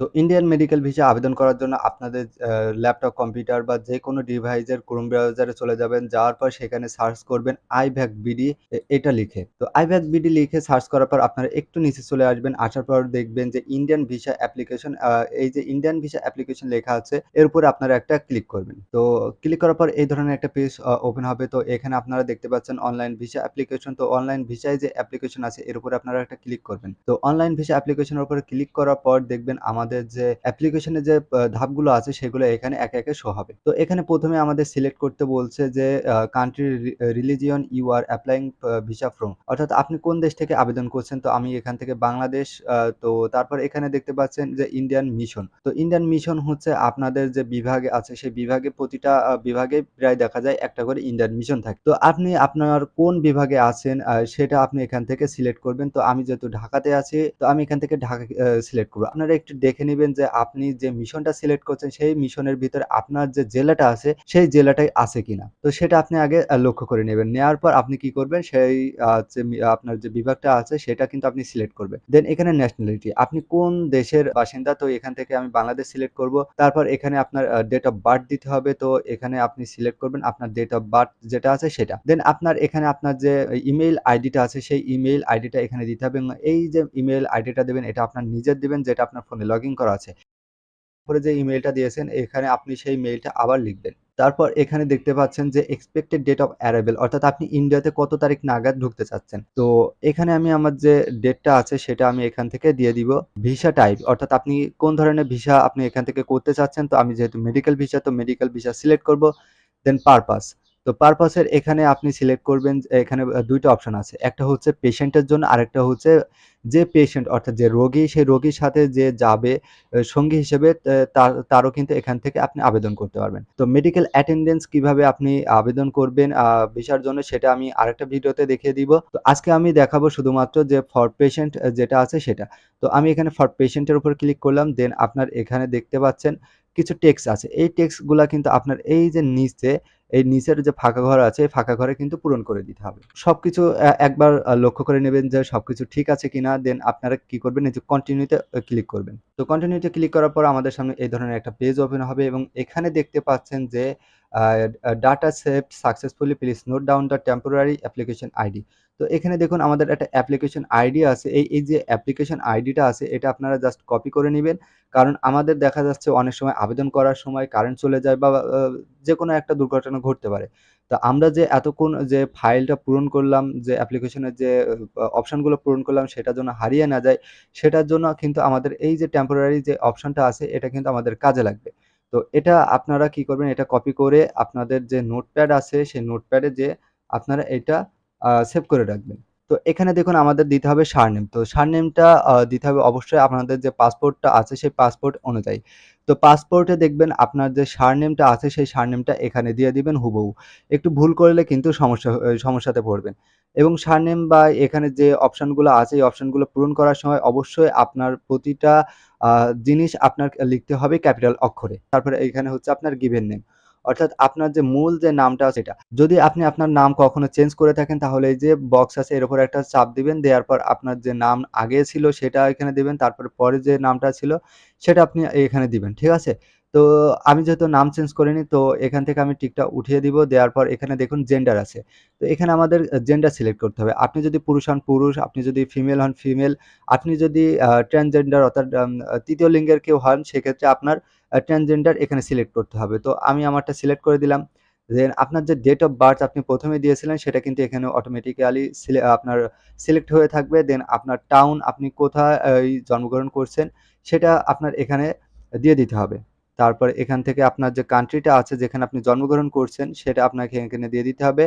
তো Indian medical visa আবেদন করার জন্য আপনাদের ল্যাপটপ, কম্পিউটার বা যেকোনো ডিভাইসের ক্রোম ব্রাউজারে চলে যাবেন। যাওয়ার পর সেখানে সার্চ করবেন আইভ্যাক বিডি এটা লিখে। তো আইভ্যাক বিডি লিখে সার্চ করার পর আপনারা একটু নিচে চলে আসবেন। আসার পর দেখবেন যে ইন্ডিয়ান ভিসা অ্যাপ্লিকেশন এই যে ইন্ডিয়ান ভিসা অ্যাপ্লিকেশন লেখা আছে এর উপরে আপনারা একটা ক্লিক করবেন। তো ক্লিক করার পর এই ধরনের একটা পেজ ওপেন হবে। তো এখানে আপনারা দেখতে পাচ্ছেন অনলাইন ভিসা অ্যাপ্লিকেশন। তো অনলাইন ভিসায় যে অ্যাপ্লিকেশন আছে এর উপরে আপনারা একটা ক্লিক করবেন। তো অনলাইন ভিসা অ্যাপ্লিকেশনের উপরে ক্লিক করার পর দেখবেন আমাদের যে অ্যাপ্লিকেশনের যে ধাপগুলো আছে সেগুলো এখানে একে, একে শো হবে। তো এখানে ১ম এ আমাদের সিলেক্ট করতে বলছে যে country religion you are applying visa from অর্থাৎ আপনি কোন দেশ থেকে আবেদন করছেন। তো আমি এখান থেকে বাংলাদেশ তো তারপর এখানে দেখতে পাচ্ছেন যে ইন্ডিয়ান মিশন। তো ইন্ডিয়ান মিশন হচ্ছে আপনাদের যে বিভাগে আছে সেই বিভাগে প্রতিটা বিভাগে প্রায় দেখা যায় একটা করে ইন্ডিয়ান মিশন থাকে। তো আপনি আপনার কোন বিভাগে আছেন সেটা আপনি এখান থেকে সিলেক্ট করবেন। তো আমি যেহেতু ঢাকাতে আছি তো আমি এখান থেকে ঢাকা সিলেক্ট করব আপনারা একটু দেখে নিবেন যে আপনি যে মিশনটা সিলেক্ট করছেন, সেই মিশনের ভিতরে আপনার যে জেলাটা আছে, সেই জেলাটাই আছে কিনা। তো সেটা আপনি আগে লক্ষ্য করে নেবেন নেওয়ার পর আপনি কি করবেন, সেই আপনার যে বিভাগটা আছে, সেটা কিন্তু আপনি সিলেক্ট করবেন। দেন এখানে ন্যাশনালিটি আপনি কোন দেশের বাসিন্দা তো এখান থেকে আমি বাংলাদেশ সিলেক্ট করব। তারপর এখানে আপনার ডেট অফ বার্থ দিতে হবে। তো এখানে আপনি সিলেক্ট করবেন আপনার ডেট অফ বার্থ যেটা আছে, সেটা। দেন আপনার এখানে আপনার যে ইমেইল আইডিটা আছে, সেই ইমেইল আইডিটা এখানে দিতে হবে এই যে ইমেইল আইডিটা দেবেন, এটা আপনার নিজের দেবেন, যেটা আপনার ফোনে লগইন করা আছে। পরে যে ইমেইলটা দিয়েছেন, এখানে আপনি সেই মেইলটা আবার লিখবেন। তারপর এখানে দেখতে পাচ্ছেন যে এক্সপেক্টেড ডেট অফ অ্যারাইভাল অর্থাৎ আপনি ইন্ডিয়াতে কত তারিখ নাগাদ ঢুকতে চাচ্ছেন। তো এখানে আমি আমার যে ডেটটা আছে, সেটা আমি এখান থেকে দিয়ে দিব। ভিসা টাইপ অর্থাৎ আপনি কোন ধরনের ভিসা আপনি এখান থেকে করতে চাচ্ছেন। তো আমি যেহেতু মেডিকেল ভিসা তো মেডিকেল ভিসা সিলেক্ট করব। Then purpose. তো পারপাসের এখানে আপনি সিলেক্ট করবেন, এখানে দুইটা ২ অপশন আছে। একটা হচ্ছে পেশেন্টের জন্য, আরেকটা হচ্ছে যে পেশেন্ট অর্থাৎ যে রোগী, সেই রোগীর সাথে যে যাবে সঙ্গী হিসেবে তারও কিন্তু এখান থেকে আপনি আবেদন করতে পারবেন। তো মেডিকেল অ্যাটেন্ডেন্স কীভাবে আপনি আবেদন করবেন ভিসার জন্য সেটা আমি আরেকটা ভিডিওতে দেখিয়ে দিব। তো আজকে আমি দেখাবো শুধুমাত্র যে ফর পেশেন্ট যেটা আছে সেটা। তো আমি এখানে ফর পেশেন্ট এর উপর ক্লিক করলাম। দেন আপনার এখানে দেখতে পাচ্ছেন কিছু টেক্সট আছে। এই টেক্সটগুলা কিন্তু আপনার এই যে নিচে এই নিচের যে ফাঁকা ঘর আছে, এই ফাঁকা ঘরে কিন্তু পূরণ করে দিতে হবে। সবকিছু একবার লক্ষ্য করে নেবেন যে সবকিছু ঠিক আছে কিনা। দেন আপনারা কি করবেন, এই যে কন্টিনিউতে ক্লিক করবেন। তো কন্টিনিউতে ক্লিক করার পর আমাদের সামনে এই ধরনের একটা পেজ ওপেন হবে এবং এখানে দেখতে পাচ্ছেন যে data save successfully please note down the temporary application ID. তো এখানে দেখুন আমাদের একটা অ্যাপ্লিকেশন আইডি আছে। এই, এই যে অ্যাপ্লিকেশন আইডিটা আছে এটা আপনারা জাস্ট কপি করে নিবেন। কারণ আমাদের দেখা যাচ্ছে অনেক সময় আবেদন করার সময় কারেন্ট চলে যায় বা যে কোনো একটা দুর্ঘটনা ঘটতে পারে। তো আমরা যে এতক্ষণ যে ফাইলটা পূরণ করলাম যে অ্যাপ্লিকেশনের যে অপশনগুলো পূরণ করলাম সেটা যেন হারিয়ে না যায় সেটার জন্য কিন্তু আমাদের এই যে টেম্পোরারি যে অপশনটা আছে এটা কিন্তু আমাদের কাজে লাগবে। তো এটা আপনারা কি করবেন, এটা কপি করে আপনাদের যে নোটপ্যাড আছে, সেই নোটপ্যাডে যেয়ে আপনারা এটা সেভ করে রাখবেন। তো এখানে দেখুন আমাদের দিতে হবে সারনেম। তো সারনেমটা দিতে হবে অবশ্যই আপনাদের যে পাসপোর্টটা আছে, সেই পাসপোর্ট অনুযায়ী। তো পাসপোর্টে দেখবেন আপনার যে সারনেমটা আছে, সেই সারনেমটা এখানে দিয়ে দিবেন হুবহু। একটু ভুল করলে কিন্তু সমস্যা সমস্যাতে পড়বেন। এবং সারনেম বা এখানে যে অপশনগুলো আছে, এই অপশনগুলো পূরণ করার সময় অবশ্যই আপনার প্রতিটা জিনিস আপনার লিখতে হবে ক্যাপিটাল অক্ষরে। তারপরে এইখানে হচ্ছে আপনার গিভেন নেম। অর্থাৎ আপনার যে মূল যে নামটা আছে সেটা। যদি আপনি আপনার নাম কখনো চেঞ্জ করে থাকেন, তাহলে এই যে বক্স আছে, এর উপর একটা চাপ দিবেন। দেওয়ার পর আপনার যে নাম আগে ছিল সেটা এখানে দিবেন। তারপরে পরে যে নামটা ছিল, সেটা আপনি এখানে দিবেন। ঠিক আছে? তো আমি যেহেতু নাম চেঞ্জ করিনি তো এখান থেকে আমি টিকটা উঠিয়ে দিব। দেওয়ার পর এখানে দেখুন জেন্ডার আছে। তো এখানে আমাদের জেন্ডার সিলেক্ট করতে হবে। আপনি যদি পুরুষ হন পুরুষ, আপনি যদি ফিমেল হন ফিমেল, আপনি যদি ট্রান্সজেন্ডার অর্থাৎ তৃতীয় লিঙ্গের কেউ হন সেক্ষেত্রে আপনার ট্রান্সজেন্ডার এখানে সিলেক্ট করতে হবে। তো আমি আমারটা সিলেক্ট করে দিলাম। দেন আপনার যে ডেট অফ বার্থ আপনি প্রথমে দিয়েছিলেন সেটা কিন্তু এখানে অটোমেটিক্যালি আপনার সিলেক্ট হয়ে থাকবে। দেন আপনার টাউন আপনি কোথায় জন্মগ্রহণ করছেন সেটা আপনার এখানে দিয়ে দিতে হবে। তারপর এখান থেকে আপনার যে কান্ট্রিটা আছে যেখানে আপনি জন্মগ্রহণ করছেন সেটা আপনাকে এখানে দিয়ে দিতে হবে।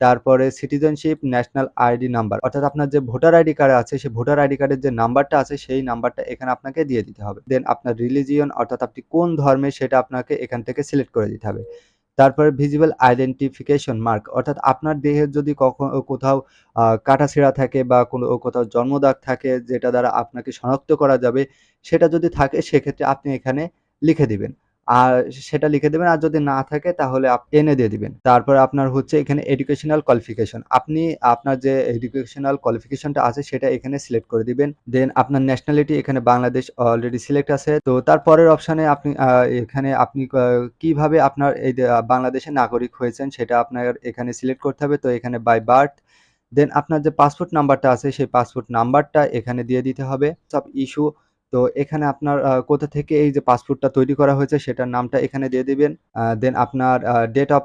তারপরে সিটিজেনশিপ, ন্যাশনাল আইডি নাম্বার অর্থাৎ আপনার যে ভোটার আইডি কার্ড আছে সেই ভোটার আইডি কার্ডের যে নাম্বারটা আছে সেই নাম্বারটা এখানে আপনাকে দিয়ে দিতে হবে। দেন আপনার রিলিজিয়ন অর্থাৎ আপনি কোন ধর্মের সেটা আপনাকে এখান থেকে সিলেক্ট করে দিতে হবে। তারপরে ভিজিবল আইডেন্টিফিকেশন মার্ক অর্থাৎ আপনার দেহের যদি কখ কোথাও কাটা-ছেঁড়া থাকে বা কোনো কোথাও জন্মদাগ থাকে যেটা দ্বারা আপনাকে শনাক্ত করা যাবে সেটা যদি থাকে সেক্ষেত্রে আপনি এখানে লিখে দিবেন। আর সেটা লিখে দেবেন। আর যদি না থাকে তাহলে এনে দিয়ে দিবেন। তারপরে আপনার হচ্ছে এখানে এডুকেশনাল কোয়ালিফিকেশন। আপনি আপনার যে এডুকেশনাল কোয়ালিফিকেশনটা আছে সেটা এখানে সিলেক্ট করে দিবেন। দেন আপনার ন্যাশনালিটি এখানে বাংলাদেশ অলরেডি সিলেক্ট আছে। তো তারপরের অপশানে আপনি এখানে আপনি কীভাবে আপনার এই বাংলাদেশের নাগরিক হয়েছেন সেটা আপনার এখানে সিলেক্ট করতে হবে। তো এখানে বাই বার্থ দেন আপনার যে পাসপোর্ট নাম্বারটা আছে সেই পাসপোর্ট নাম্বারটা এখানে দিয়ে দিতে হবে। সব ইস্যু তো এখানে আপনার কোথা থেকে এই যে পাসপোর্টটা তৈরি করা হয়েছে সেটার নামটা এখানে দিয়ে দিবেন। দেন আপনার ডেট অফ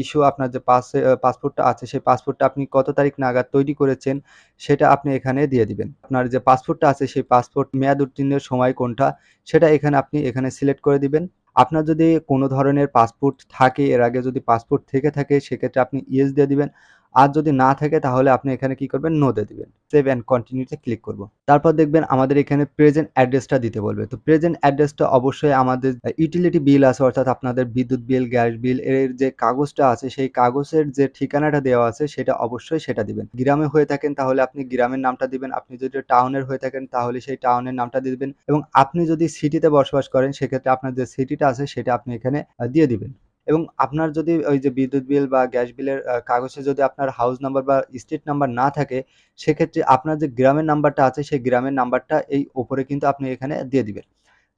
ইস্যু আপনার যে পাস পাসপোর্টটা আছে সেই পাসপোর্টটা আপনি কত তারিখ নাগাদ তৈরি করেছেন সেটা আপনি এখানে দিয়ে দিবেন। আপনার যে পাসপোর্টটা আছে সেই পাসপোর্ট মেয়াদ উত্তীর্ণের সময় কোনটা সেটা এখানে আপনি এখানে সিলেক্ট করে দিবেন। আপনার যদি কোনো ধরনের পাসপোর্ট থাকে, এর আগে যদি পাসপোর্ট থেকে থাকে, সেক্ষেত্রে আপনি ইয়েস দিয়ে দিবেন। আর যদি না থাকে তাহলে আপনি এখানে কি করবেন নো দিয়ে দিবেন। সেভ অ্যান্ড কন্টিনিউ তে ক্লিক করব। তারপর দেখবেন আমাদের এখানে প্রেজেন্ট অ্যাড্রেসটা দিতে বলবে। তো প্রেজেন্ট অ্যাড্রেসটা অবশ্যই আমাদের ইউটিলিটি বিল আছে অর্থাৎ আপনাদের বিদ্যুৎ বিল, গ্যাস বিল এর যে কাগজটা আছে সেই কাগজের যে ঠিকানাটা দেওয়া আছে সেটা অবশ্যই সেটা দিবেন। গ্রামে হয়ে থাকেন তাহলে আপনি গ্রামের নামটা দিবেন। আপনি যদি টাউনের হয়ে থাকেন তাহলে সেই টাউনের নামটা দিবেন এবং আপনি যদি সিটিতে বসবাস করেন সেক্ষেত্রে আপনার যে সিটিটা আছে সেটা আপনি এখানে দিয়ে দিবেন। এবং আপনার যদি ওই যে বিদ্যুৎ বিল বা গ্যাস বিলের কাগজে যদি আপনার হাউস নাম্বার বা স্ট্রিট নাম্বার না থাকে, সেক্ষেত্রে আপনার যে গ্রামের নাম্বারটা আছে, সেই গ্রামের নাম্বারটা এই উপরে কিন্তু আপনি এখানে দিয়ে দিবেন।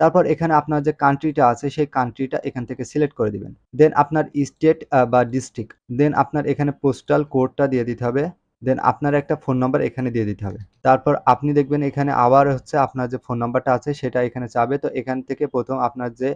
তারপর এখানে আপনার যে কান্ট্রিটা আছে, সেই কান্ট্রিটা এখান থেকে সিলেক্ট করে দিবেন। দেন আপনার স্টেট বা ডিস্ট্রিক্ট দেন আপনার এখানে পোস্টাল কোডটা দিয়ে দিতে হবে। দেন আপনার একটা ফোন নাম্বার এখানে দিয়ে দিতে হবে। তারপর আপনি দেখবেন এখানে আবার হচ্ছে আপনার যে ফোন নাম্বারটা আছে, সেটা এখানে চাবে। তো এখান থেকে প্রথম আপনার যে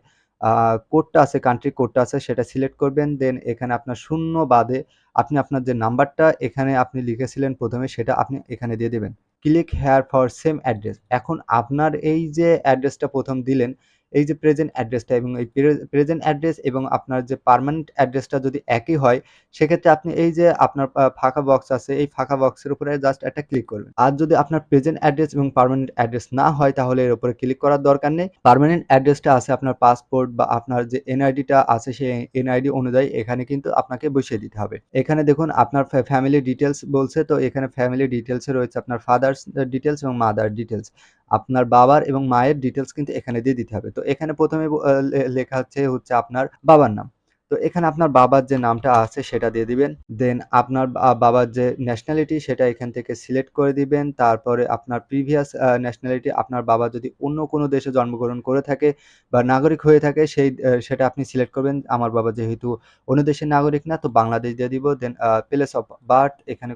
কোডটা আছে কান্ট্রি কোডটা আছে সেটা সিলেক্ট করবেন। দেন এখানে আপনার শূন্য বাদে আপনি আপনার যে নাম্বারটা এখানে আপনি লিখেছিলেন প্রথমে সেটা আপনি এখানে দিয়ে দেবেন click here for same address. এখন আপনার এই যে অ্যাড্রেসটা প্রথম দিলেন, এই যে প্রেজেন্ট অ্যাড্রেসটা এবং এই প্রেজেন্ট অ্যাড্রেস এবং আপনার যে পার্মানেন্ট অ্যাড্রেসটা যদি একই হয়, সেক্ষেত্রে আপনি এই যে আপনার ফাঁকা বক্স আছে, এই ফাঁকা বক্সের উপরে জাস্ট একটা ক্লিক করবেন। আর যদি আপনার প্রেজেন্ট অ্যাড্রেস এবং পার্মানেন্ট অ্যাড্রেস না হয়, তাহলে এর উপরে ক্লিক করার দরকার নেই। পার্মানেন্ট অ্যাড্রেসটা আছে আপনার পাসপোর্ট বা আপনার যে এনআইডিটা আছে, সেই এনআইডি অনুযায়ী এখানে কিন্তু আপনাকে বসিয়ে দিতে হবে। এখানে দেখুন, আপনার ফ্যা ফ্যামিলি ডিটেলস বলছে, তো এখানে ফ্যামিলি ডিটেইলস এ রয়েছে আপনার ফাদার্স ডিটেলস এবং মাদার ডিটেইলস। আপনার বাবার এবং মায়ের ডিটেলস কিন্তু এখানে দিয়ে দিতে হবে। তো এখানে ১ম এ ব আ লে, লেখা হচ্ছে হচ্ছে আপনার বাবার নাম। তো এখানে আপনার বাবার যে নামটা আছে সেটা দিয়ে দিবেন। দেন আপনার বাবার যে ন্যাশনালিটি সেটা এখান থেকে সিলেক্ট করে দিবেন। তারপরে আপনার প্রিভিয়াস ন্যাশনালিটি আপনার বাবা যদি অন্য কোনো দেশে জন্মগ্রহণ করে থাকে বা নাগরিক হয়ে থাকে, সেই সেটা আপনি সিলেক্ট করবেন। আমার বাবা যেহেতু অন্য দেশের নাগরিক না, তো বাংলাদেশ দিয়ে দিব। দেন প্লেস অফ বার্থ এখানে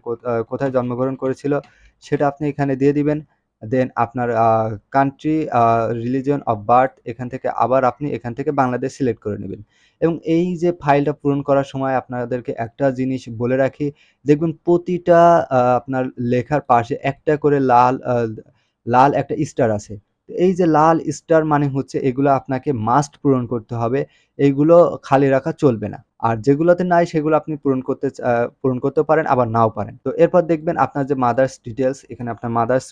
কোথায় জন্মগ্রহণ করেছিল, সেটা আপনি এখানে দিয়ে দিবেন। দেন আপনার কান্ট্রি রিলিজন অফ বার্থ এখান থেকে আবার আপনি এখান থেকে বাংলাদেশ সিলেক্ট করে নেবেন এবং এই যে ফাইলটা পূরণ করার সময় আপনাদেরকে একটা জিনিস বলে রাখি, দেখবেন প্রতিটা আপনার লেখার পাশে একটা করে লাল লাল একটা স্টার আছে। এই যে লাল স্টার মানে হচ্ছে এগুলো আপনাকে মাস্ট পূরণ করতে হবে। এইগুলো খালি রাখা চলবে না। আর যেগুলোতে নাই, সেগুলো আপনি পূরণ করতে পূরণ করতে পারেন, আবার নাও পারেন। তো এরপর দেখবেন আপনার যে মাদার্স ডিটেলস এখানে আপনার মাদার্স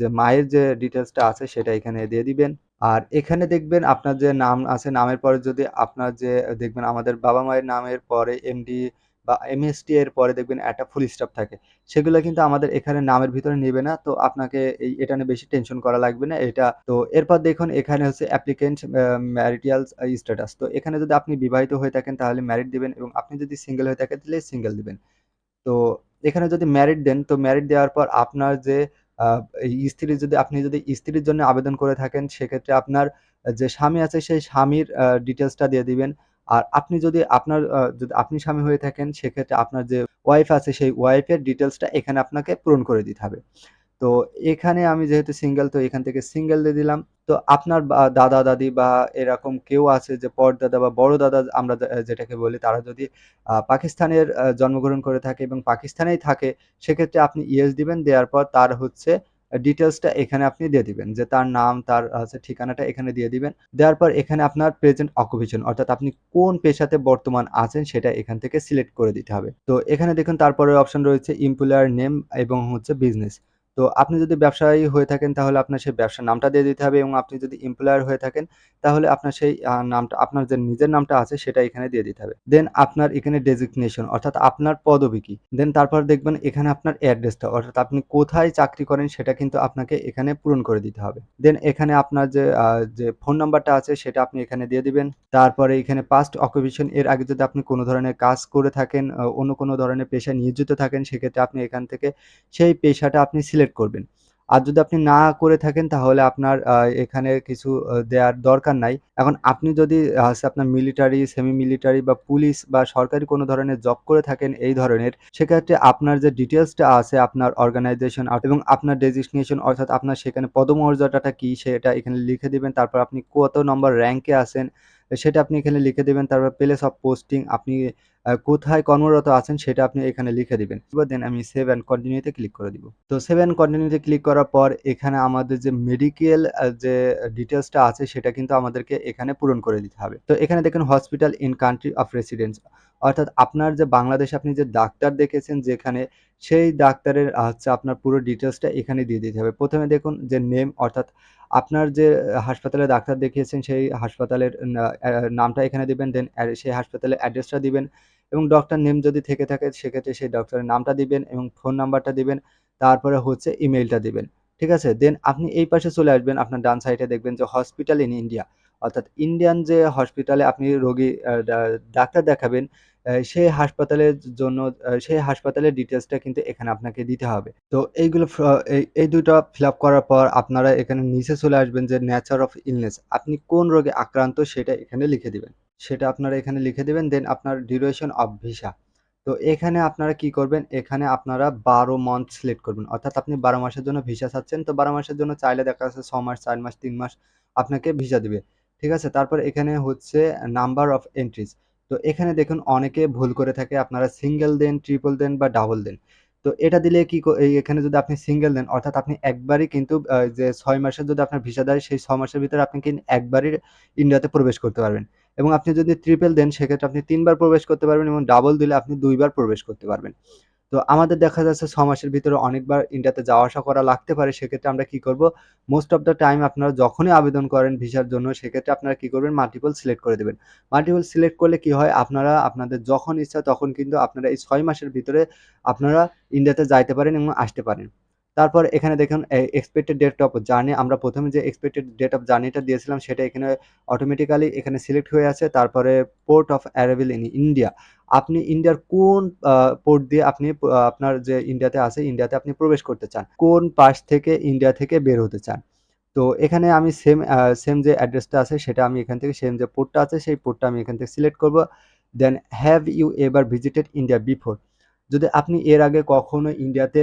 যে মায়ের যে ডিটেইলসটা আছে, সেটা এখানে দিয়ে দিবেন। আর এখানে দেখবেন আপনার যে নাম আছে, নামের পরে যদি আপনার যে, দেখবেন আমাদের বাবা-মায়ের নামের পরে এমডি বা এমএসটি এর পরে দেখবেন একটা ফুল স্টপ থাকে। সেগুলো কিন্তু আমাদের এখানে নামের ভিতরে নেবে না। তো আপনাকে এই, এটা নিয়ে বেশি টেনশন করা লাগবে না। এটা, তো এরপর দেখুন, এখানে হচ্ছে অ্যাপ্লিকেন্ট ম্যারিটাল স্ট্যাটাস। তো এখানে যদি আপনি বিবাহিত হয়ে থাকেন, তাহলে ম্যারিড দিবেন এবং আপনি যদি সিঙ্গেল হয়ে থাকেন, তাহলে সিঙ্গেল দিবেন। তো এখানে যদি ম্যারিড দেন, তো ম্যারিড দেওয়ার পর আপনার যে এই যদি, আপনি যদি স্ত্রীর জন্য আবেদন করে থাকেন, সেক্ষেত্রে আপনার যে স্বামী আছে, সেই স্বামীর আ ডিটেইলসটা দিয়ে দিবেন। আর আপনি যদি আপনার যদি আপনি স্বামী হয়ে থাকেন, সেক্ষেত্রে আপনার যে ওয়াইফ আছে, সেই ওয়াইফের ডিটেলসটা এখানে আপনাকে পূরণ করে দিতে হবে। তো এখানে আমি যেহেতু সিঙ্গেল তো এখান থেকে সিঙ্গেল দিয়ে দিলাম। তো আপনার বা দাদা-দাদি বা এরকম কেউ আছে যে পরদাদা বা বড় দাদা আমরা যেটাকে বলি, তারা যদি পাকিস্তানের জন্মগ্রহণ করে থাকে এবং পাকিস্তানেই থাকে, সেক্ষেত্রে আপনি ইয়েস দিবেন। দেওয়ার পর তার হচ্ছে আ ডিটেইলসটা এখানে আপনি দিয়ে দিবেন। যে তার নাম, তার হচ্ছে ঠিকানাটা এখানে দিয়ে দিবেন। দেওয়ার পর এখানে আপনার প্রেজেন্ট অকুপেশন অর্থাৎ আপনি কোন পেশাতে বর্তমান আছেন সেটা এখান থেকে সিলেক্ট করে দিতে হবে। তো এখানে দেখুন তারপরে অপশন রয়েছে এমপ্লয়ার নেম এবং হচ্ছে বিজনেস। তো আপনি যদি ব্যবসায়ী হয়ে থাকেন তাহলে আপনার সেই ব্যবসার নামটা দিয়ে দিতে হবে এবং আপনি যদি এমপ্লয়ার হয়ে থাকেন তাহলে আপনার সেই নামটা আপনার যে নিজের নামটা আছে সেটা এখানে দিয়ে দিতে হবে। দেন আপনার এখানে ডেজিগনেশন অর্থাৎ আপনার পদবী কি? দেন তারপর দেখবেন এখানে আপনার অ্যাড্রেসটা অর্থাৎ আপনি কোথায় চাকরি করেন সেটা কিন্তু আপনাকে এখানে পূরণ করে দিতে হবে। দেন এখানে আপনার যে যে ফোন নাম্বারটা আছে সেটা আপনি এখানে দিয়ে দিবেন। তারপরে এখানে পাস্ট অকুপেশন এর আগে যদি আপনি কোনো ধরনের কাজ করে থাকেন, অন্য কোনো ধরনের পেশায় নিয়োজিত থাকেন সেক্ষেত্রে আপনি এখান থেকে সেই পেশাটা আপনি সিলেক্ট করবেন। আর যদি আপনি না করে থাকেন তাহলে আপনার এখানে কিছু দেওয়ার দরকার নাই। এখন আপনি যদি আপনার মিলিটারি, সেমি মিলিটারি বা পুলিশ বা সরকারি কোনো ধরনের জব করে থাকেন এই ধরনের, সেক্ষেত্রে আপনার যে ডিটেলসটা আছে আপনার অর্গানাইজেশন এবং আপনার ডেজিগনেশন অর্থাৎ আপনার সেখানে পদমর্যাদাটা কি সেটা এখানে লিখে দিবেন। তারপর আপনি কত নম্বর র্যাঙ্কে আছেন সেটা আপনি এখানে লিখে দিবেন। তারপর প্লেস অফ পোস্টিং আপনি কোথায় কর্মরত আছেন সেটা আপনি এখানে লিখে দিবেন। দেন আমি সেভ অ্যান্ড কন্টিনিউ তে ক্লিক করে দিব। তো সেভ অ্যান্ড কন্টিনিউ তে ক্লিক করার পর এখানে আমাদের যে মেডিকেল যে ডিটেলসটা আছে সেটা কিন্তু আমাদেরকে এখানে পূরণ করে দিতে হবে। তো এখানে দেখুন hospital in country of residence অর্থাৎ আপনার যে বাংলাদেশে আপনি যে ডাক্তার দেখেছেন যেখানে, সেই ডাক্তারের হচ্ছে আপনার পুরো ডিটেলসটা এখানে দিয়ে দিতে হবে। প্রথমে দেখুন যে নেম অর্থাৎ আপনার যে হাসপাতালে ডাক্তার দেখিয়েছেন, সেই হাসপাতালের নামটা এখানে দিবেন। দেন সেই হাসপাতালের অ্যাড্রেসটা দিবেন এবং ডক্টর নেম যদি থেকে থাকে, সেক্ষেত্রে সেই ডক্টরের নামটা দিবেন এবং ফোন নাম্বারটা দিবেন। তারপরে হচ্ছে ইমেইলটা দিবেন। ঠিক আছে? দেন আপনি এই পাশে চলে আসবেন। আপনার ডান সাইডে দেখবেন যে, হসপিটাল ইন ইন্ডিয়া অর্থাৎ ইন্ডিয়ান যে হসপিটালে আপনি রোগী ডাক্তার দেখাবেন সেই হাসপাতালের জন্য সেই হাসপাতালের ডিটেলসটা কিন্তু এখানে আপনাকে দিতে হবে। তো এইগুলো এই দুটো ফিল আপ করার পর আপনারা এখানে নিচে চলে আসবেন যে নেচার অফ ইলনেস আপনি কোন রোগে আক্রান্ত সেটা এখানে লিখে দিবেন। সেটা আপনারা এখানে লিখে দিবেন। দেন আপনার ডিউরেশন অফ ভিসা। তো এখানে আপনারা কি করবেন? এখানে আপনারা ১২ মান্থ সিলেক্ট করবেন। অর্থাৎ আপনি ১২ মাসের জন্য ভিসা চাচ্ছেন। তো ১২ মাসের জন্য চাইলে দেখা যাচ্ছে ছ মাস, চার মাস, তিন মাস আপনাকে ভিসা দিবে। ঠিক আছে? তারপর এখানে হচ্ছে নাম্বার অফ এন্ট্রিজ। তো এখানে দেখুন অনেকে ভুল করে থাকে। আপনারা সিঙ্গেল দেন, ট্রিপল দেন বা ডাবল দেন। তো এটা দিলে কি এখানে যদি আপনি সিঙ্গেল দেন অর্থাৎ আপনি একবারই কিন্তু যে ছয় মাসের যদি আপনার ভিসা দেয় সেই ছয় মাসের ভিতরে আপনি কিন্তু একবারই ইন্ডিয়াতে প্রবেশ করতে পারবেন। এবং আপনি যদি ট্রিপল দেন সেক্ষেত্রে আপনি তিনবার প্রবেশ করতে পারবেন এবং ডাবল দিলে আপনি দুইবার প্রবেশ করতে পারবেন। তো আমাদের দেখা যাচ্ছে ছ মাসের ভিতরে অনেকবার ইন্ডিয়াতে যাওয়া আসা করা লাগতে পারে। সেক্ষেত্রে আমরা কি করব? মোস্ট অফ দ্য টাইম আপনারা যখনই আবেদন করেন ভিসার জন্য, সেক্ষেত্রে আপনারা কি করবেন? মাল্টিপল সিলেক্ট করে দেবেন মাল্টিপল সিলেক্ট করলে কি হয়? আপনারা, আপনাদের যখন ইচ্ছা তখন কিন্তু আপনারা এই ছয় মাসের ভিতরে আপনারা ইন্ডিয়াতে যাইতে পারেন এবং আসতে পারেন। তারপর এখানে দেখুন এক্সপেক্টেড ডেট অফ জার্নি আমরা প্রথমে যে এক্সপেক্টেড ডেট অফ জার্নিটা দিয়েছিলাম, সেটা এখানে অটোমেটিক্যালি এখানে সিলেক্ট হয়ে আছে। তারপরে port of arrival in India. আপনি ইন্ডিয়ার কোন পোর্ট দিয়ে আপনি আপনার যে ইন্ডিয়াতে আছে, ইন্ডিয়াতে আপনি প্রবেশ করতে চান। কোন পাশ থেকে ইন্ডিয়া থেকে বের হতে চান। তো এখানে আমি সেম সেম যে অ্যাড্রেসটা আছে, সেটা আমি এখান থেকে সেম যে পোর্টটা আছে, সেই পোর্টটা আমি এখান থেকে সিলেক্ট করব। Then have you ever visited India before? যদি আপনি এর আগে কখনো ইন্ডিয়াতে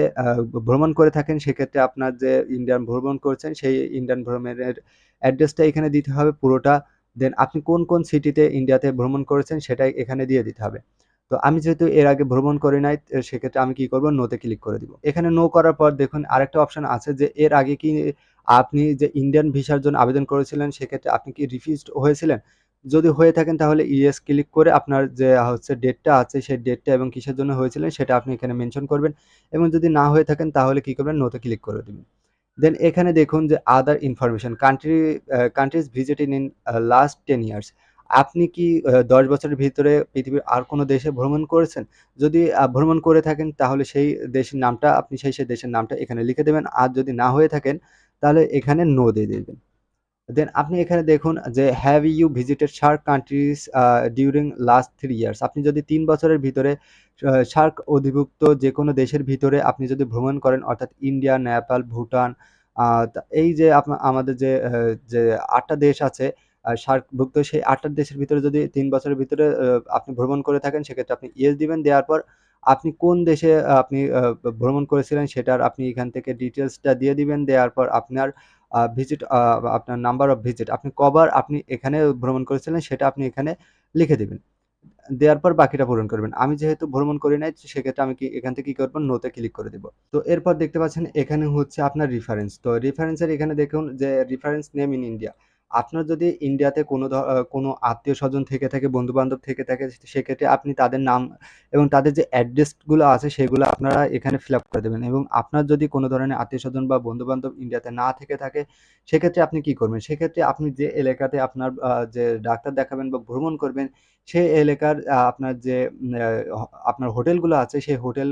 ভ্রমণ করে থাকেন, সেক্ষেত্রে আপনার যে ইন্ডিয়ান ভ্রমণ করেছেন, সেই ইন্ডিয়ান ভ্রমণের অ্যাড্রেসটা এখানে দিতে হবে, পুরোটা। দেন আপনি কোন, কোন সিটিতে ইন্ডিয়াতে ভ্রমণ করেছেন সেটাই এখানে দিয়ে দিতে হবে। তো আমি যেহেতু এর আগে ভ্রমণ করি নাই সেক্ষেত্রে আমি কি করব? নো তে ক্লিক করে দিব। এখানে নো করার পর দেখুন আরেকটা অপশন আছে যে এর আগে কি আপনি যে ইন্ডিয়ান ভিসার জন্য আবেদন করেছিলেন সেক্ষেত্রে আপনি কি রিফিউজড হয়েছিলেন? যদি হয়ে থাকেন তাহলে ইএস ক্লিক করে আপনার যে হচ্ছে ডেটটা আছে সেই ডেটটা এবং কিসের জন্য হয়েছিলেন সেটা আপনি এখানে মেনশন করবেন এবং যদি না হয়ে থাকেন তাহলে কি করবেন? নো তে ক্লিক করে দিবেন। দেন এখানে দেখুন যে other information country countries visited in last ten years আপনি কি দশ ১০ বছরের ভিতরে পৃথিবীর আর কোনো দেশে ভ্রমণ করেছেন? যদি ভ্রমণ করে থাকেন তাহলে সেই দেশের নামটা আপনি সেই, সেই দেশের নামটা এখানে লিখে দেবেন আর যদি না হয়ে থাকেন তাহলে এখানে নো দিয়ে দিবেন। দেন আপনি এখানে দেখুন যে have you visited SAARC countries during last three years আপনি যদি তিন বছরের ভিতরে আ সার্ক অধিভুক্ত যেকোনো দেশের ভিতরে আপনি যদি ভ্রমণ করেন অর্থাৎ ইন্ডিয়া, নেপাল, ভুটান এই যে আমাদের যে যে আটটা দেশ আছে সার্কভুক্ত সেই আটটা দেশের ভিতরে যদি তিন বছরের ভিতরে আপনি ভ্রমণ করে থাকেন সেক্ষেত্রে আপনি ইয়েস দিবেন। দেওয়ার পর আপনি কোন দেশে আপনি ভ্রমণ করেছিলেন সেটার আপনি এখান থেকে ডিটেলসটা দিয়ে দিবেন। দেওয়ার পর আপনার ভিজিট আপনার নাম্বার অফ ভিজিট আপনি কবার আপনি এখানে ভ্রমণ করেছিলেন সেটা আপনি এখানে লিখে দেবেন দেওয়ার পর বাকিটা পূরণ করবেন। আমি যেহেতু ভ্রমণ করি নাই সেক্ষেত্রে আমি কি এখান থেকে কি করব নোতে ক্লিক করে দিব। তো এরপর দেখতে পাচ্ছেন, এখানে হচ্ছে আপনার রেফারেন্স। তো রেফারেন্সের এখানে দেখুন যে রেফারেন্স নেম ইন ইন্ডিয়া আপনার যদি ইন্ডিয়াতে কোনো কোনো আত্মীয়স্বজন থেকে থাকে, বন্ধু-বান্ধব থেকে থাকে সেক্ষেত্রে আপনি তাদের নাম এবং তাদের যে অ্যাড্রেসগুলো আছে সেগুলো আপনারা এখানে ফিল আপ করে দেবেন এবং আপনার যদি কোনো ধরনের আত্মীয় স্বজন বা বন্ধু-বান্ধব ইন্ডিয়াতে না থেকে থাকে সেক্ষেত্রে আপনি কি করবেন? সেক্ষেত্রে আপনি যে এলাকাতে আপনার যে ডাক্তার দেখাবেন বা ভ্রমণ করবেন সেই এলাকার আপনার যে আপনার হোটেলগুলো আছে সেই হোটেল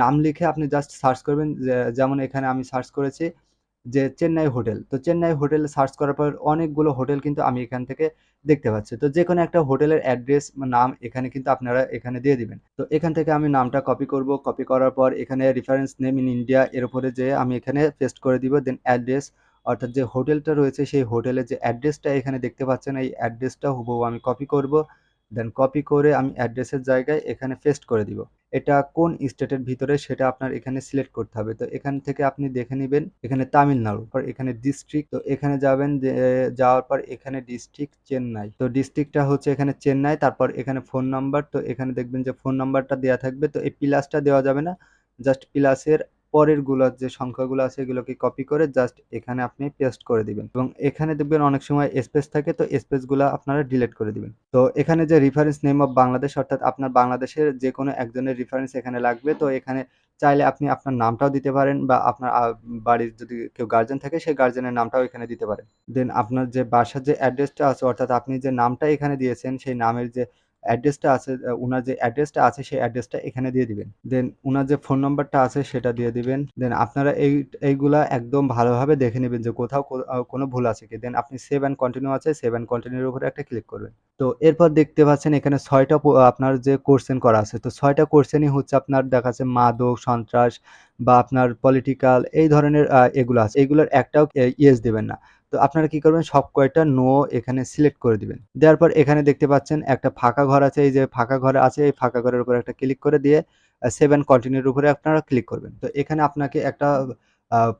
নাম লিখে আপনি জাস্ট সার্চ করবেন যেমন এখানে আমি সার্চ করেছি যে চেন্নাই হোটেল। তো চেন্নাই হোটেল সার্চ করার পর অনেকগুলো হোটেল কিন্তু আমি এখান থেকে দেখতে পাচ্ছি। তো যেকোনো একটা হোটেলের অ্যাড্রেস নাম এখানে কিন্তু আপনারা এখানে দিয়ে দিবেন। তো এখান থেকে আমি নামটা কপি করব। কপি করার পর এখানে রেফারেন্স নেম ইন ইন্ডিয়া এর উপরে যেয়ে আমি এখানে পেস্ট করে দিব। দেন অ্যাড্রেস অর্থাৎ যে হোটেলটা রয়েছে সেই হোটেলের যে অ্যাড্রেসটা এখানে দেখতে পাচ্ছেন এই অ্যাড্রেসটা হুবহু আমি কপি করব। দেন কপি করে আমি অ্যাড্রেসের জায়গায় এখানে পেস্ট করে দিব। এটা কোন স্টেটের ভিতরে সেটা আপনার এখানে সিলেক্ট করতে হবে। তো এখান থেকে আপনি দেখে নেবেন এখানে তামিলনাড়ু, পর এখানে ডিস্ট্রিক্ট তো এখানে যাবেন যাওয়ার পর এখানে ডিস্ট্রিক্ট চেন্নাই। তো ডিস্ট্রিক্টটা হচ্ছে এখানে চেন্নাই তারপর এখানে ফোন নাম্বার তো এখানে দেখবেন যে ফোন নাম্বারটা দেওয়া থাকবে। তো এই প্লাসটা দেওয়া যাবে না। জাস্ট প্লাসের পরেরগুলা যে সংখ্যাগুলো আছে এগুলোকে কপি করে জাস্ট এখানে আপনি পেস্ট করে দিবেন এবং এখানে দেখবেন অনেক সময় স্পেস থাকে, তো স্পেসগুলা আপনারা ডিলিট করে দিবেন। তো এখানে যে রেফারেন্স নেম অফ বাংলাদেশ অর্থাৎ আপনার বাংলাদেশের যে কোনো একজনের রেফারেন্স এখানে লাগবে। তো এখানে চাইলে আপনি আপনার নামটাও দিতে পারেন বা আপনার বাড়ির যদি কেউ গার্জেন থাকে, সেই গার্জেনের নামটাও এখানে দিতে পারেন। দেন আপনার যে বাসার যে অ্যাড্রেসটা আছে, অর্থাৎ আপনি যে নামটা এখানে দিয়েছেন, সেই নামের যে অ্যাড্রেসটা আছে ওনার যে অ্যাড্রেসটা আছে সেই অ্যাড্রেসটা এখানে দিয়ে দিবেন। দেন ওনার যে ফোন নাম্বারটা আছে সেটা দিয়ে দিবেন। দেন আপনারা এই এইগুলা একদম ভালোভাবে দেখে নেবেন যে কোথাও কোনো ভুল আছে কি। দেন আপনি সেভ অ্যান্ড কন্টিনিউ আছে সেভ অ্যান্ড কন্টিনিউ এর উপরে একটা ক্লিক করবেন। তো এরপর দেখতে পাচ্ছেন এখানে ছয়টা আপনার যে কোয়েশ্চেন করা আছে। তো ৬ টা কোয়েশ্চেনই হচ্ছে আপনার দেখা দেখাচ্ছে মাদক, সন্ত্রাস বা আপনার পলিটিক্যাল এই ধরনের এগুলো আছে। এগুলোর একটাও ইয়েস দিবেন না। তো আপনারা কি করবেন সব কয়টা নো এখানে সিলেক্ট করে দিবেন। দেওয়ার পর এখানে দেখতে পাচ্ছেন একটা ফাঁকা ঘর আছে। এই যে ফাঁকা ঘর আছে, এই ফাঁকা ঘরের উপরে একটা ক্লিক করে দিয়ে সেভেন সেভ অ্যান্ড কন্টিনিউ এর উপরে আপনারা ক্লিক করবেন। তো এখানে আপনাকে একটা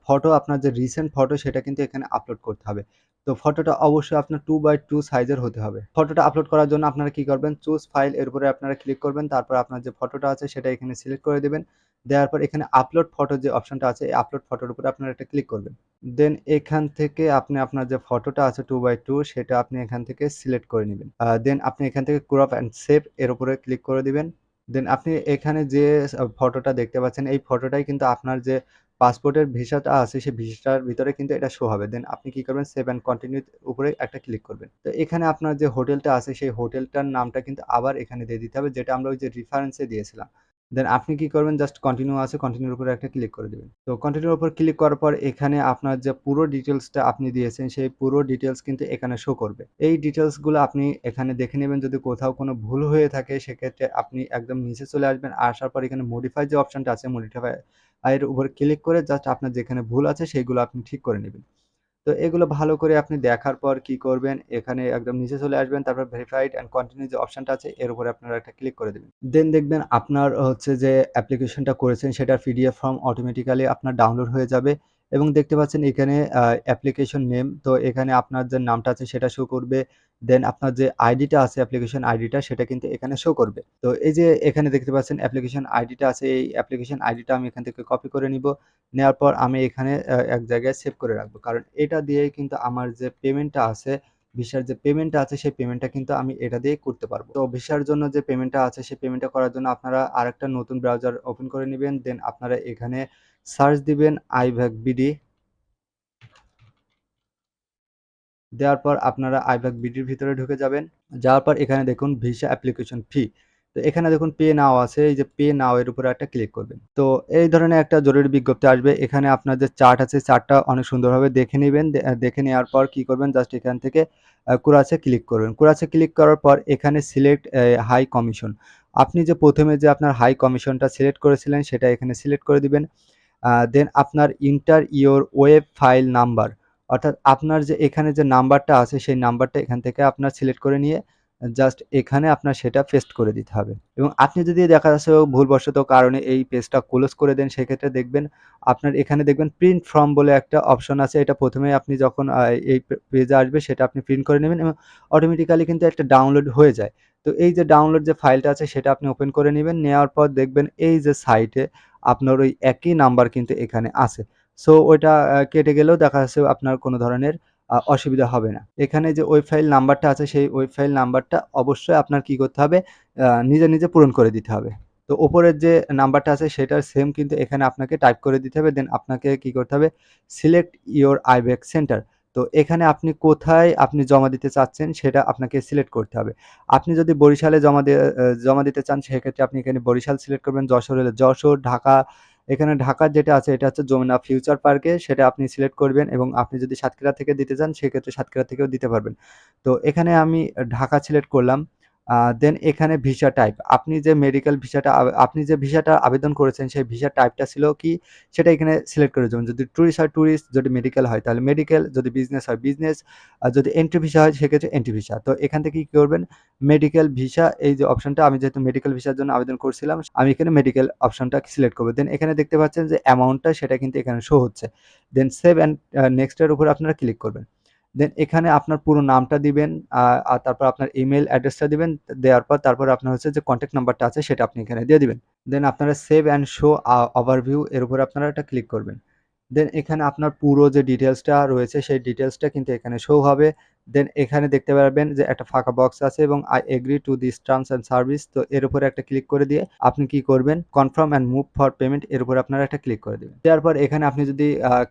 ফটো আপনার যে রিসেন্ট ফটো সেটা কিন্তু এখানে আপলোড করতে হবে। তো ফটোটা অবশ্যই আপনার 2x2 সাইজের হতে হবে। ফটোটা আপলোড করার জন্য আপনারা কি করবেন চুজ ফাইল এর উপরে আপনারা ক্লিক করবেন। তারপর আপনার যে ফটোটা আছে সেটা এখানে সিলেক্ট করে দিবেন। দেওয়ার পর এখানে আপলোড ফটো যে অপশনটা আছে, এই আপলোড ফটোর উপরে আপনারা একটা ক্লিক করবেন। দেন এখান থেকে আপনি আপনার যে ফটোটা আছে 2x2 সেটা আপনি এখান থেকে সিলেক্ট করে নিবেন। দেন আপনি এখান থেকে ক্রপ অ্যান্ড সেভ এর উপরে ক্লিক করে দিবেন। দেন আপনি এখানে যে ফটোটা দেখতে পাচ্ছেন, এই ফটোটাই কিন্তু আপনার যে পাসপোর্টের ভিসাটা আছে, সেই ভিসাটার ভিতরে কিন্তু এটা শো হবে। দেন আপনি কি করবেন সেভ অ্যান্ড কন্টিনিউ উপরে একটা ক্লিক করবেন। তো এখানে আপনার যে হোটেলটা আছে, সেই হোটেলটার নামটা কিন্তু আবার এখানে দিয়ে দিতে হবে, যেটা আমরা ওই যে রেফারেন্স দিয়েছিলাম। দেন আপনি কি করবেন জাস্ট কন্টিনিউ আছে কন্টিনিউর উপরে একটা ক্লিক করে দিবেন। তো কন্টিনিউর উপর ক্লিক করার পর এখানে আপনার যে পুরো ডিটেইলসটা আপনি দিয়েছেন, সেই পুরো ডিটেইলস কিন্তু এখানে শো করবে। এই ডিটেইলসগুলো আপনি এখানে দেখে নেবেন, যদি কোথাও কোনো ভুল হয়ে থাকে, সেক্ষেত্রে আপনি একদম নিচে চলে আসবেন। আসার পর এখানে মডিফাই যে অপশনটা আছে মডিফাই এর উপর ক্লিক করে জাস্ট আপনার যেখানে ভুল আছে, সেইগুলো আপনি ঠিক করে নিবেন। তো এগুলো ভালো করে আপনি দেখার পর কি করবেন? এখানে একদম নিচে চলে আসবেন, তারপর ভেরিফাইড অ্যান্ড কন্টিনিউ যে অপশনটা আছে, এর উপরে আপনারা একটা ক্লিক করে দেবেন। দেন দেখবেন আপনার হচ্ছে যে অ্যাপ্লিকেশনটা করেছেন, সেটার পিডিএফ ফর্ম অটোমেটিক্যালি আপনার ডাউনলোড হয়ে যাবে। এবং দেখতে পাচ্ছেন এখানে অ্যাপ্লিকেশন নেম তো এখানে আপনার যে নামটা আছে সেটা শো করবে। দেন আপনার যে আইডিটা আছে অ্যাপ্লিকেশন আইডিটা সেটা কিন্তু এখানে শো করবে। তো এই যে এখানে দেখতে পাচ্ছেন অ্যাপ্লিকেশন আইডিটা আছে, এই অ্যাপ্লিকেশন আইডিটা আমি এখান থেকে কপি করে নিব নেওয়ার পর আমি এখানে এক জায়গায় সেভ করে রাখব। কারণ এটা দিয়েই কিন্তু আমার যে পেমেন্টটা আছে, ভিসার যে পেমেন্টটা আছে সেই পেমেন্টটা কিন্তু আমি এটা দিয়েই করতে পারব। তো ভিসার জন্য যে পেমেন্টটা আছে সেই পেমেন্টটা করার জন্য আপনারা আরেকটা নতুন ব্রাউজার ওপেন করে নিবেন। দেন আপনারা এখানে সার্চ দিবেন আইভ্যাক বিডি। দেওয়ার পর আপনারা আইভ্যাক বিডির ভিতরে ঢুকে যাবেন। যাওয়ার পর এখানে দেখুন ভিসা অ্যাপ্লিকেশন ফি। তো এখানে দেখুন পে নাও আছে, এই যে পে নাও এর উপরে একটা ক্লিক করবেন। তো এই ধরনের একটা জরুরি বিজ্ঞপ্তি আসবে। এখানে আপনার যে চার্ট আছে, চার্টটা অনেক সুন্দরভাবে দেখে নেবেন দেখে নেওয়ার পর কি করবেন জাস্ট এখান থেকে আ কুরাসে ক্লিক করবেন। কুরাসে ক্লিক করার পর এখানে সিলেক্ট হাই কমিশন। আপনি যে প্রথমে যে আপনার হাই কমিশনটা সিলেক্ট করেছিলেন, সেটা এখানে সিলেক্ট করে দিবেন। দেন আপনার enter your web file number অর্থাৎ আপনার যে এখানে যে নাম্বারটা আছে সেই নাম্বারটা এখান থেকে আপনার সিলেক্ট করে নিয়ে জাস্ট এখানে আপনার সেটা পেস্ট করে দিতে হবে। এবং আপনি যদি দেখা যাচ্ছে ভুলবশত কারণে এই পেজটা ক্লোজ করে দেন, সেক্ষেত্রে দেখবেন আপনার এখানে দেখবেন প্রিন্ট ফর্ম বলে একটা অপশন আছে। এটা ১ম এ আপনি যখন এই পেজে আসবে সেটা আপনি প্রিন্ট করে নেবেন এবং অটোমেটিক্যালি কিন্তু একটা ডাউনলোড হয়ে যায়। তো এই যে ডাউনলোড যে ফাইলটা আছে সেটা আপনি ওপেন করে নিবেন। নেওয়ার পর দেখবেন এই যে সাইটে আপনার ওই একই নাম্বার কিন্তু এখানে আছে। সো ওইটা কেটে গেলেও দেখা যাচ্ছে আপনার কোনো ধরনের অসুবিধা হবে না। এখানে যে ওয়েব ফাইল নাম্বারটা আছে সেই ওয়েব ফাইল নাম্বারটা অবশ্যই আপনার কি করতে হবে নিজে, নিজে পূরণ করে দিতে হবে। তো ওপরের যে নাম্বারটা আছে সেটার সেম কিন্তু এখানে আপনাকে টাইপ করে দিতে হবে। দেন আপনাকে কি করতে হবে সিলেক্ট ইওর আইব্যাক সেন্টার। তো এখানে আপনি কোথায় আপনি জমা দিতে চাচ্ছেন সেটা আপনাকে সিলেক্ট করতে হবে। আপনি যদি বরিশালে জমা দিয়ে জমা দিতে চান সেক্ষেত্রে আপনি এখানে বরিশাল সিলেক্ট করবেন। যশোর হলে যশোর, ঢাকা এখানে ঢাকার যেটা আছে এটা হচ্ছে যমুনা ফিউচার পার্কে সেটা আপনি সিলেক্ট করবেন এবং আপনি যদি সাতক্ষীরা থেকে দিতে চান সেক্ষেত্রে সাতক্ষীরা থেকেও দিতে পারবেন। তো এখানে আমি ঢাকা সিলেক্ট করলাম। দেন এখানে ভিসা টাইপ। আপনি যে মেডিকেল ভিসাটা আপনি যে ভিসাটা আবেদন করেছেন সেই ভিসা টাইপটা ছিল কি সেটা এখানে সিলেক্ট করে দিবেন। যদি টুরিস্ট হয় টুরিস্ট, যদি মেডিকেল হয় তাহলে মেডিকেল, যদি বিজনেস হয় বিজনেস, আর যদি এন্ট্রি ভিসা হয় সেক্ষেত্রে এন্ট্রি ভিসা। তো এখান থেকে কি করবেন মেডিকেল ভিসা এই যে অপশনটা আমি যেহেতু মেডিকেল ভিসার জন্য আবেদন করছিলাম আমি এখানে মেডিকেল অপশনটা সিলেক্ট করব দেন এখানে দেখতে পাচ্ছেন যে অ্যামাউন্টটা সেটা কিন্তু এখানে শো হচ্ছে। Then save and uh next এর উপরে আপনারা ক্লিক করবেন। দেন এখানে আপনার পুরো নামটা দিবেন আর তারপর আপনার ইমেল অ্যাড্রেসটা দিবেন। দেওয়ার পর তারপর আপনার হচ্ছে যে কন্ট্যাক্ট নাম্বারটা আছে সেটা আপনি এখানে দিয়ে দিবেন। দেন আপনারা সেভ অ্যান্ড শো ওভারভিউ এর উপরে আপনারা এটা ক্লিক করবেন। দেন এখানে আপনার পুরো যে ডিটেলসটা রয়েছে সেই ডিটেলসটা কিন্তু এখানে শো হবে। দেন এখানে দেখতে পারবেন যে একটা ফাঁকা বক্স আছে এবং I agree to this terms and service তো এর উপরে একটা ক্লিক করে দিয়ে আপনি কি করবেন confirm and move for payment এর উপরে আপনারা একটা ক্লিক করে দিবেন। দেওয়ার পর এখানে আপনি যদি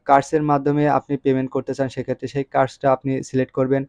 কার্ডসের মাধ্যমে আপনি পেমেন্ট করতে চান সেক্ষেত্রে সেই কার্ডসটা আপনি সিলেক্ট করবেন।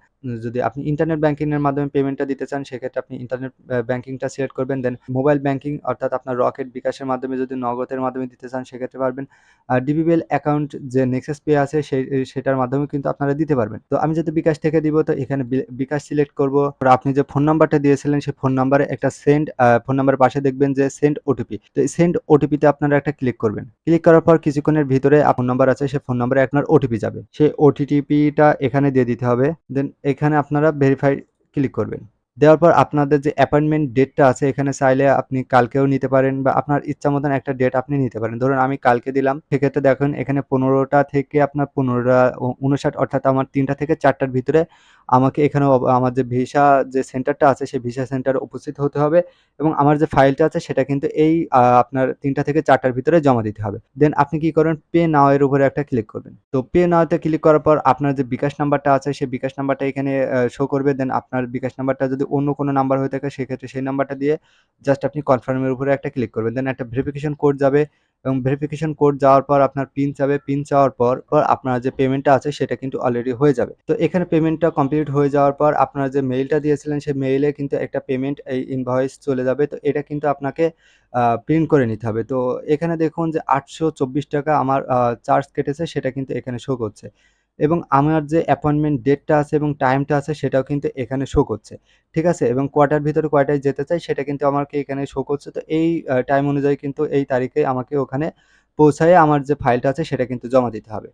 যদি আপনি ইন্টারনেট ব্যাংকিং এর মাধ্যমে পেমেন্টটা দিতে চান সেক্ষেত্রে আপনি ইন্টারনেট ব্যাংকিংটা সিলেক্ট করবেন। দেন মোবাইল ব্যাংকিং অর্থাৎ আপনার রকেট, বিকাশের মাধ্যমে যদি নগদের মাধ্যমে দিতে চান সেক্ষেত্রে পারবেন। আর ডিবিবিএল অ্যাকাউন্ট যে নেক্সাস পে আছে সেই সেটার মাধ্যমে কিন্তু আপনারা দিতে পারবেন। তো আমি যেহেতু বিকাশ থেকে দিব তো এখানে বিকাশ সিলেক্ট করব। আপনি যে ফোন নাম্বারটা দিয়েছিলেন, সেই ফোন নাম্বারে একটা সেন্ড ফোন নাম্বারের পাশে দেখবেন যে সেন্ড ওটিপি। তো এই সেন্ড ওটিপিতে আপনারা একটা ক্লিক করবেন। ক্লিক করার পর কিছুক্ষণের ভিতরে ফোন নাম্বার আছে, সেই ফোন নাম্বারে আপনার ওটিপি যাবে। সেই ওটিপিটা এখানে দিয়ে দিতে হবে। দেন এখানে আপনারা ভেরিফাই ক্লিক করবেন। দেওয়ার পর আপনাদের যে অ্যাপয়েন্টমেন্ট ডেটটা আছে, এখানে চাইলে আপনি কালকেও নিতে পারেন বা আপনার ইচ্ছা মতন একটা ডেট আপনি নিতে পারেন। ধরুন আমি কালকে দিলাম, সেক্ষেত্রে দেখেন, এখানে পনেরোটা থেকে আপনার পনেরোটা উনষাট অর্থাৎ আমার তিনটা থেকে চারটার ভিতরে আমাকে এখানে আমার যে ভিসা যে সেন্টারটা আছে, সেই ভিসা সেন্টারে উপস্থিত হতে হবে এবং আমার যে ফাইলটা আছে, সেটা কিন্তু এই আপনার ৩ টা থেকে ৪ টার ভিতরে জমা দিতে হবে। দেন আপনি কি করেন, পে নাও এর উপরে একটা ক্লিক করবেন। তো পে নাও তে ক্লিক করার পর আপনার যে বিকাশ নাম্বারটা আছে, সেই বিকাশ নাম্বারটা এখানে শো করবে। দেন আপনার বিকাশ নাম্বারটা যদি অন্য কোনো নাম্বার হয়ে থাকে, সেক্ষেত্রে সেই নাম্বারটা দিয়ে জাস্ট আপনি কনফার্ম এর উপরে একটা ক্লিক করবেন। দেন একটা ভেরিফিকেশন কোড যাবে এবং ভেরিফিকেশন কোড যাওয়ার পর আপনার পিন চাবে। পিন চাওয়ার পর, পর আপনার যে পেমেন্টটা আছে সেটা কিন্তু অলরেডি হয়ে যাবে। তো এখানে পেমেন্টটা কমপ্লিট হয়ে যাওয়ার পর আপনার যে মেইলটা দিয়েছিলেন সেই মেইলে কিন্তু একটা পেমেন্ট এই ইনভয়েস চলে যাবে। তো এটা কিন্তু আপনাকে প্রিন্ট করে নিতে হবে। তো এখানে দেখুন যে ৳৮২৪ আমার আ চার্জ কেটেছে সেটা কিন্তু এখানে শো করছে। এবং আমার যে অ্যাপয়েন্টমেন্ট ডেটটা আছে এবং টাইমটা আছে সেটাও কিন্তু এখানে শো করছে। ঠিক আছে? এবং কয়টার ভিতরে কয়টায় যেতে চাই সেটা কিন্তু আমাকে এখানে শো করছে। তো এই টাইম অনুযায়ী কিন্তু এই তারিখে আমাকে ওখানে পৌঁছায় আমার যে ফাইলটা আছে সেটা কিন্তু জমা দিতে হবে।